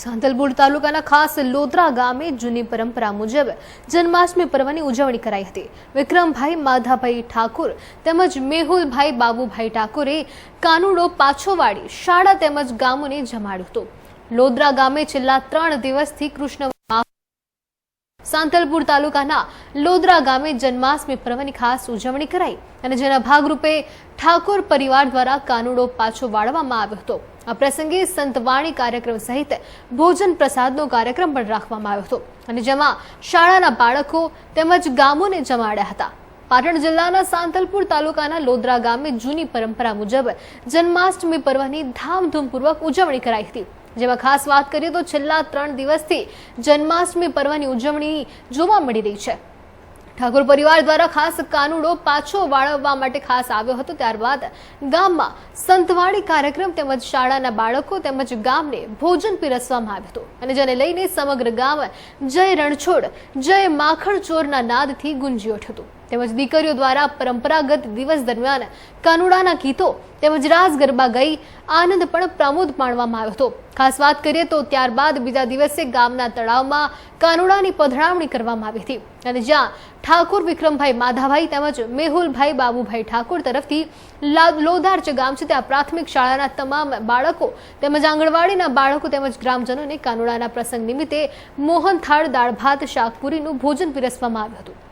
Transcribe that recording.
સાંતલપુર તાલુકાના ખાસ લોધરા ગામે જૂની પરંપરા મુજબ જન્માષ્ટમી પર્વની ઉજવણી કરાઈ હતી. વિક્રમભાઈ, માધાભાઈ ઠાકુર તેમજ મેહુલભાઈ, બાબુભાઈ ઠાકુરે કાનુડો પાછો વાળી શાળા તેમજ ગામોને જમાડ્યું હતું. લોધરા ગામે છેલ્લા ત્રણ દિવસથી કૃષ્ણ સાંતલપુર તાલુકાના લોદરા ગામે જન્માષ્ટમી પર્વની ખાસ ઉજવણી કરાઈ અને જેના ભાગરૂપે ઠાકોર પરિવાર દ્વારા કાનુડો પાછો વાળવામાં આવ્યો હતો. આ પ્રસંગે સંતવાણી કાર્યક્રમ સહિત ભોજન પ્રસાદનો કાર્યક્રમ પણ રાખવામાં આવ્યો હતો અને જેમાં શાળાના બાળકો તેમજ ગામોને જમાડ્યા હતા. પાટણ જિલ્લાના સાંતલપુર તાલુકાના લોદરા ગામે જૂની પરંપરા મુજબ જન્માષ્ટમી પર્વની ધામધૂમપૂર્વક ઉજવણી કરાઈ હતી. જેમાં ખાસ વાત કરીએ તો છેલ્લા ત્રણ દિવસથી જન્માષ્ટમી પર્વની ઉજવણી જોવા મળી રહી છે. ઠાકોર પરિવાર દ્વારા ખાસ કાનુડો પાછો વાળવવા માટે ખાસ આવ્યો હતો. ત્યારબાદ ગામમાં સંતવાણી કાર્યક્રમ તેમજ શાળાના બાળકો તેમજ ગામને ભોજન પીરસવામાં આવ્યું હતું. અને જેને લઈને સમગ્ર ગામ જય રણછોડ, જય માખણ ચોરના નાદથી ગુંજી ઉઠ્યું હતું. તેમજ દીકરીઓ દ્વારા પરંપરાગત દિવસ દરમિયાન કાનુડાના ગીતો તેમજ રાસ ગરબા ગઈ આનંદ પણ પ્રમોદ માણવામાં આવ્યો હતો. ખાસ વાત કરીએ તો ત્યારબાદ બીજા દિવસે ગામના તળાવમાં કાનુડાની પધરાવણી કરવામાં આવી હતી. અને જ્યાં ઠાકોર વિક્રમભાઈ માધાભાઈ તેમજ મેહુલભાઈ બાબુભાઈ ઠાકોર તરફથી લા- જે ગામ છે ત્યાં પ્રાથમિક શાળાના તમામ બાળકો તેમજ આંગણવાડીના બાળકો તેમજ ગ્રામજનોને કાનુડાના પ્રસંગ નિમિત્તે મોહન થાળ દાળ ભાત શાકપુરીનું ભોજન પીરસવામાં આવ્યું હતું.